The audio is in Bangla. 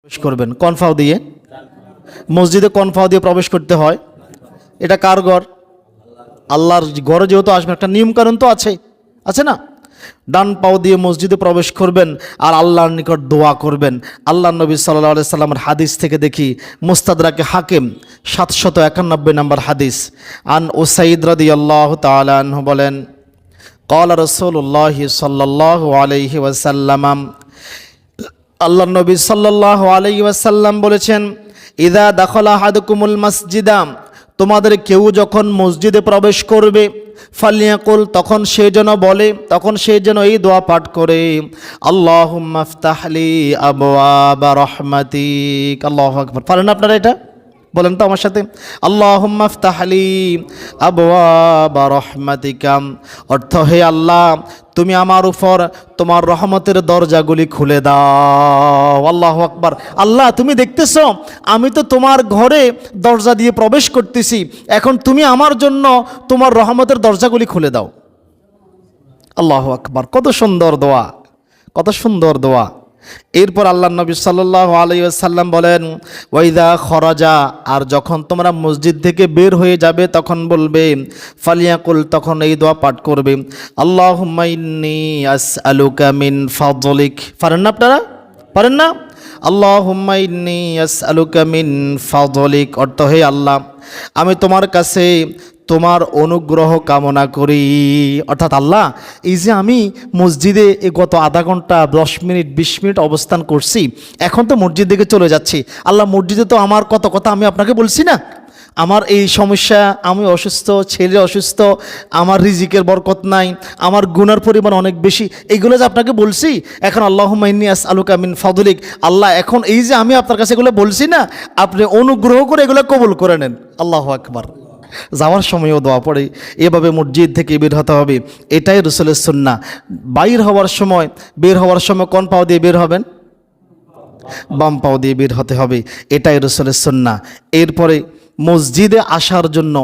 প্রবেশ করবেন কনফাও দিয়ে। মসজিদে কনফাও দিয়ে প্রবেশ করতে হয়। এটা কার ঘর? আল্লাহর ঘরে যেহেতু আসবেন, একটা নিয়মকানুন তো আছে আছে না? ডান পাও দিয়ে মসজিদে প্রবেশ করবেন আর আল্লাহর নিকট দোয়া করবেন। আল্লাহ নবী সাল্লাহ সাল্লামের হাদিস থেকে দেখি, মুস্তাদরাকে হাকিম, সাতশত একানব্বই নম্বর হাদিস। আন ও ওসাইদ রদি আল্লাহ তালাহ বলেন কল রসুল্লাহ সাল্লাহ আলহি ওয়াসাল্লাম আল্লাহ নবী সাল্লাহ আলাইসাল্লাম বলেছেন, ইদা দাখলা হাদকুমুল মসজিদাম তোমাদের কেউ যখন মসজিদে প্রবেশ করবে, ফালিয়াকুল, তখন সে যেন বলে, তখন সে যেন এই দোয়া পাঠ করে আল্লাহ মাফতাহলি আবা রহমাতিক আল্লাহ আকবর। পারেন আপনারা এটা? বলেন তো আমার সাথে আল্লাহ মাফতাহলি আবা রহমাতিকাম অর্থ, হে আল্লাহ, তুমি আমার উপর তোমার রহমতের দরজাগুলি খুলে দাও। আল্লাহ আকবার। আল্লাহ, তুমি দেখতেছো, আমি তো তোমার ঘরে দরজা দিয়ে প্রবেশ করতেছি, এখন তুমি আমার জন্য তোমার রহমতের দরজাগুলি খুলে দাও। আল্লাহ আকবার। কত সুন্দর দোয়া, কত সুন্দর দোয়া। এরপর আল্লাহ নবী সাল্লাহ আলাইসাল্লাম বলেন ওয়াইদা খরাজা আর যখন তোমরা মসজিদ থেকে বের হয়ে যাবে, তখন বলবে, ফালিয়াকুল তখন এই দোয়া পাঠ করবে। আল্লাহ আস আলুকা মিন ফাজলিক পারেন না আপনারা? পারেন না? আল্লাহ আস আলুকা মিন ফাজলিক অর্থ হে আল্লাহ, আমি তোমার কাছে তোমার অনুগ্রহ কামনা করি। অর্থাৎ আল্লাহ, এই যে আমি মসজিদে এ গত আধা ঘণ্টা, দশ মিনিট, বিশ মিনিট অবস্থান করছি, এখন তো মসজিদ দিকে চলে যাচ্ছি। আল্লাহ, মসজিদে তো আমার কত কথা আমি আপনাকে বলছি না? আমার এই সমস্যা, আমি অসুস্থ, ছেলে অসুস্থ, আমার রিজিকের বরকত নাই, আমার গুনার পরিমাণ অনেক বেশি এইগুলো যে আপনাকে বলছি, এখন আল্লাহ মাইনিয়াস আলুকা মিন ফাদুলিক। আল্লাহ, এখন এই যে আমি আপনার কাছে এগুলো বলছি না, আপনি অনুগ্রহ করে এগুলো কবুল করে নেন। আল্লাহ আকবার। যাওয়ার সময়ও দোয়া পড়ে। এভাবে মসজিদ থেকে বের হতে হবে। এটাই রসুলের সুন্না বাইর হওয়ার সময়, বের হওয়ার সময় কোন পাও দিয়ে বের হবেন? বাম পাও দিয়ে বের হতে হবে। এটাই রসুলের সুন্না এরপরে মসজিদে আসার জন্য